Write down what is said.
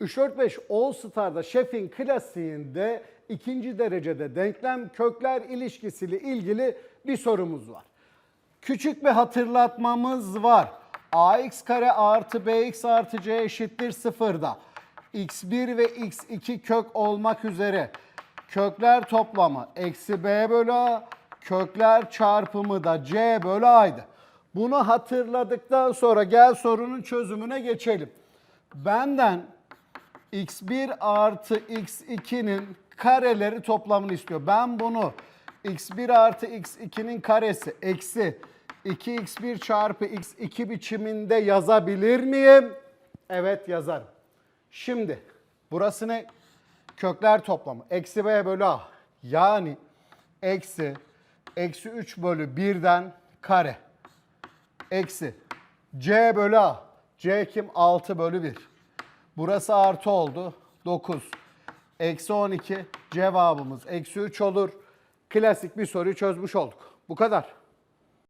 3-4-5 All Star'da şefin klasiğinde ikinci derecede denklem kökler ilişkisiyle ilgili bir sorumuz var. Küçük bir hatırlatmamız var. ax kare artı bx artı c eşittir sıfırda. x1 ve x2 kök olmak üzere kökler toplamı eksi b bölü a, kökler çarpımı da c bölü a'ydı. Bunu hatırladıktan sonra gel sorunun çözümüne geçelim. Benden x1 artı x2'nin kareleri toplamını istiyor. Ben bunu x1 artı x2'nin karesi eksi 2x1 çarpı x2 biçiminde yazabilir miyim? Evet yazarım. Şimdi burası ne? Kökler toplamı. Eksi b bölü a. Yani eksi eksi 3 bölü 1'den kare. Eksi c bölü a. c kim? 6 bölü 1. Burası artı oldu. 9. Eksi 12 cevabımız eksi 3 olur. Klasik bir soruyu çözmüş olduk. Bu kadar.